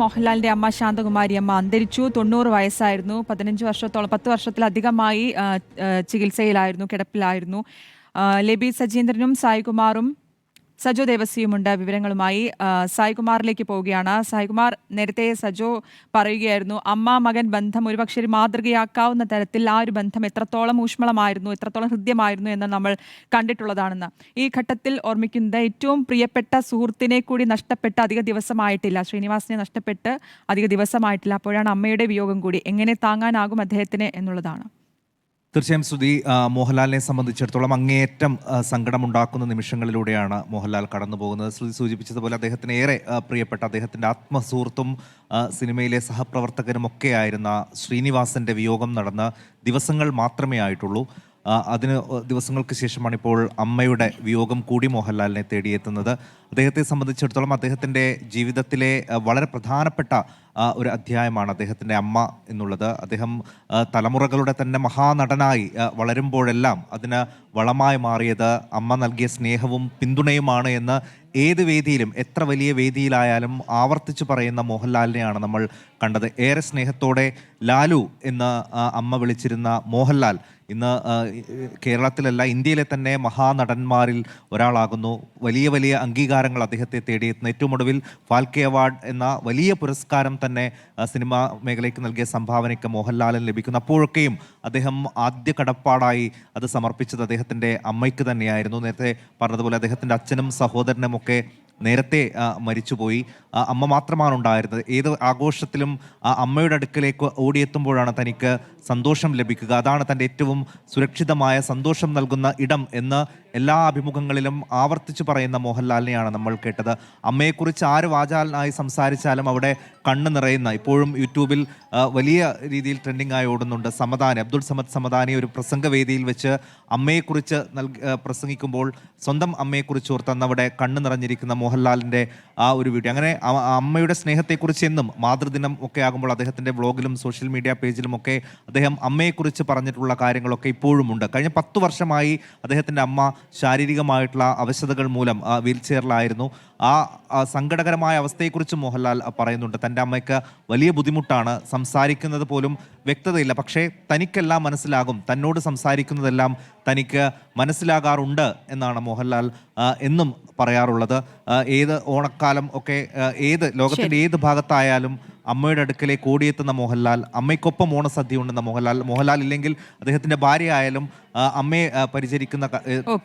മോഹൻലാലിന്റെ അമ്മ ശാന്തകുമാരി അമ്മ അന്തരിച്ചു. തൊണ്ണൂറ് വയസ്സായിരുന്നു. പതിനഞ്ച് വർഷത്തോളം പത്ത് വർഷത്തിലധികമായി ചികിത്സയിലായിരുന്നു കിടപ്പിലായിരുന്നു. ലബി സജീന്ദ്രനും സായികുമാറും സജോ ദേവസിയുമുണ്ട് വിവരങ്ങളുമായി. സായികുമാറിലേക്ക് പോവുകയാണ്. സായികുമാർ നേരത്തെ സജോ പറയുകയായിരുന്നു അമ്മ മകൻ ബന്ധം ഒരുപക്ഷെ ഒരു മാതൃകയാക്കാവുന്ന തരത്തിൽ ആ ഒരു ബന്ധം എത്രത്തോളം ഊഷ്മളമായിരുന്നു എത്രത്തോളം ഹൃദ്യമായിരുന്നു എന്ന് നമ്മൾ കണ്ടിട്ടുള്ളതാണെന്ന്. ഈ ഘട്ടത്തിൽ ഓർമ്മിക്കുന്നത് ഏറ്റവും പ്രിയപ്പെട്ട സുഹൃത്തിനെ കൂടി നഷ്ടപ്പെട്ട് അധിക ദിവസമായിട്ടില്ല. ശ്രീനിവാസിനെ നഷ്ടപ്പെട്ട് അധിക ദിവസമായിട്ടില്ല. അപ്പോഴാണ് അമ്മയുടെ വിയോഗം കൂടി. എങ്ങനെ താങ്ങാനാകും അദ്ദേഹത്തിന് എന്നുള്ളതാണ്. തീർച്ചയായും ശ്രുതി മോഹൻലാലിനെ സംബന്ധിച്ചിടത്തോളം അങ്ങേയറ്റം സങ്കടമുണ്ടാക്കുന്ന നിമിഷങ്ങളിലൂടെയാണ് മോഹൻലാൽ കടന്നു പോകുന്നത് ശ്രുതി സൂചിപ്പിച്ചതുപോലെ അദ്ദേഹത്തിന് ഏറെ പ്രിയപ്പെട്ട അദ്ദേഹത്തിന്റെ ആത്മസുഹൃത്തും സിനിമയിലെ സഹപ്രവർത്തകരും ഒക്കെ ആയിരുന്ന ശ്രീനിവാസന്റെ വിയോഗം നടന്ന് ദിവസങ്ങൾ മാത്രമേ ആയിട്ടുള്ളൂ. അതിന് ദിവസങ്ങൾക്ക് ശേഷമാണ് ഇപ്പോൾ അമ്മയുടെ വിയോഗം കൂടി മോഹൻലാലിനെ തേടിയെത്തുന്നത്. അദ്ദേഹത്തെ സംബന്ധിച്ചിടത്തോളം അദ്ദേഹത്തിന്റെ ജീവിതത്തിലെ വളരെ പ്രധാനപ്പെട്ട ഒരു അധ്യായമാണ് അദ്ദേഹത്തിന്റെ അമ്മ എന്നുള്ളത്. അദ്ദേഹം തലമുറകളുടെ തന്നെ മഹാനടനായി വളരുമ്പോഴെല്ലാം അതിന് വളമായി മാറിയത് അമ്മ നൽകിയ സ്നേഹവും പിന്തുണയുമാണ് എന്ന് ഏത് വേദിയിലും എത്ര വലിയ വേദിയിലായാലും ആവർത്തിച്ചു പറയുന്ന മോഹൻലാലിനെയാണ് നമ്മൾ കണ്ടത്. ഏറെ സ്നേഹത്തോടെ ലാലു എന്ന് അമ്മ വിളിച്ചിരുന്ന മോഹൻലാൽ ഇന്ന് കേരളത്തിലല്ല ഇന്ത്യയിലെ തന്നെ മഹാനടന്മാരിൽ ഒരാളാകുന്നു. വലിയ വലിയ അംഗീകാരങ്ങൾ അദ്ദേഹത്തെ തേടിയെത്തുന്ന ഏറ്റവും ഒടുവിൽ ഫാൽക്കെ അവാർഡ് എന്ന വലിയ പുരസ്കാരം തന്നെ സിനിമാ മേഖലയ്ക്ക് നൽകിയ സംഭാവനയ്ക്ക് മോഹൻലാലിന് ലഭിക്കുന്നു. അപ്പോഴൊക്കെയും അദ്ദേഹം ആദ്യ കടപ്പാടായി അത് സമർപ്പിച്ചത് അദ്ദേഹത്തിന്റെ അമ്മയ്ക്ക് തന്നെയായിരുന്നു. നേരത്തെ പറഞ്ഞതുപോലെ അദ്ദേഹത്തിന്റെ അച്ഛനും സഹോദരനും ഒക്കെ നേരത്തെ മരിച്ചുപോയി. അമ്മ മാത്രമാണ് ഉണ്ടായിരുന്നത് ഏത് ആഘോഷത്തിലും ആ അമ്മയുടെ അടുക്കലേക്ക് ഓടിയെത്തുമ്പോഴാണ് തനിക്ക് സന്തോഷം ലഭിക്കുക. അതാണ് തന്റെ ഏറ്റവും സുരക്ഷിതമായ സന്തോഷം നൽകുന്ന ഇടം എന്ന് എല്ലാ അഭിമുഖങ്ങളിലും ആവർത്തിച്ചു പറയുന്ന മോഹൻലാലിനെയാണ് നമ്മൾ കേട്ടത്. അമ്മയെക്കുറിച്ച് ആര് വാചാലനായി സംസാരിച്ചാലും അവിടെ കണ്ണ് നിറയുന്ന ഇപ്പോഴും യൂട്യൂബിൽ വലിയ രീതിയിൽ ട്രെൻഡിങ്ങായി ഓടുന്നുണ്ട് സമദാനി അബ്ദുൾ സമദ് സമദാനി ഒരു പ്രസംഗവേദിയിൽ വെച്ച് അമ്മയെക്കുറിച്ച് നൽകി പ്രസംഗിക്കുമ്പോൾ സ്വന്തം അമ്മയെക്കുറിച്ച് ഓർത്തന്നവിടെ കണ്ണ് നിറഞ്ഞിരിക്കുന്ന മോഹൻലാലിന്റെ ആ ഒരു വീഡിയോ അങ്ങനെ അമ്മയുടെ സ്നേഹത്തെക്കുറിച്ച് എന്നും മാതൃദിനം ഒക്കെ ആകുമ്പോൾ അദ്ദേഹത്തിന്റെ വ്ളോഗിലും സോഷ്യൽ മീഡിയ പേജിലും ഒക്കെ അദ്ദേഹം അമ്മയെക്കുറിച്ച് പറഞ്ഞിട്ടുള്ള കാര്യങ്ങളൊക്കെ ഇപ്പോഴും ഉണ്ട് കഴിഞ്ഞ പത്ത് വർഷമായി അദ്ദേഹത്തിന്റെ അമ്മ ശാരീരികമായിട്ടുള്ള അവശതകൾ മൂലം വീൽ ചെയറിലായിരുന്നു ആ സങ്കടകരമായ അവസ്ഥയെക്കുറിച്ച് മോഹൻലാൽ പറയുന്നുണ്ട്. തന്റെ അമ്മയ്ക്ക് വലിയ ബുദ്ധിമുട്ടാണ്. സംസാരിക്കുന്നത് പോലും വ്യക്തതയില്ല. പക്ഷേ തനിക്കെല്ലാം മനസ്സിലാകും. തന്നോട് സംസാരിക്കുന്നതെല്ലാം തനിക്ക് മനസ്സിലാകാറുണ്ട് എന്നാണ് മോഹൻലാൽ എന്നും പറയാറുള്ളത്. ഏത് ഓണക്കാലം ഒക്കെ ഏത് ലോകത്തിന്റെ ഏത് ഭാഗത്തായാലും അമ്മയുടെ അടുക്കലേ ഓടിയെത്തുന്ന മോഹൻലാൽ അമ്മയ്ക്കൊപ്പം ഓണസദ്യ ഉണ്ടെന്ന മോഹൻലാൽ. മോഹൻലാൽ ഇല്ലെങ്കിൽ അദ്ദേഹത്തിന്റെ ഭാര്യ ആയാലും അമ്മയെ പരിചരിക്കുന്ന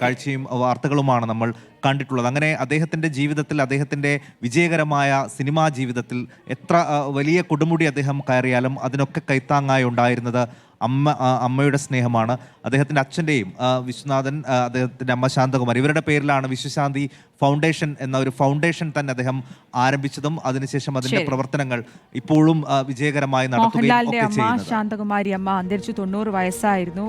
കാഴ്ചയും വാർത്തകളുമാണ് നമ്മൾ കണ്ടിട്ടുള്ളത്. അങ്ങനെ അദ്ദേഹത്തിന്റെ ജീവിതത്തിൽ അദ്ദേഹത്തിന്റെ വിജയകരമായ സിനിമാ ജീവിതത്തിൽ എത്ര വലിയ കൊടുമുടി അദ്ദേഹം കയറിയാലും അതിനൊക്കെ കൈത്താങ്ങായി ഉണ്ടായിരുന്നത് അമ്മ അമ്മയുടെ സ്നേഹമാണ്. അദ്ദേഹത്തിന്റെ അച്ഛന്റെയും വിശ്വനാഥൻ അദ്ദേഹത്തിന്റെ അമ്മ ശാന്തകുമാർ ഇവരുടെ പേരിലാണ് വിശ്വശാന്തി ഫൗണ്ടേഷൻ എന്ന ഒരു ഫൗണ്ടേഷൻ തന്നെ അദ്ദേഹം ആരംഭിച്ചതും അതിനുശേഷം അതിന്റെ പ്രവർത്തനങ്ങൾ ഇപ്പോഴും വിജയകരമായി നടത്തുകയും ശാന്തകുമാരി അമ്മ അന്തരിച്ചു തൊണ്ണൂറ് വയസ്സായിരുന്നു.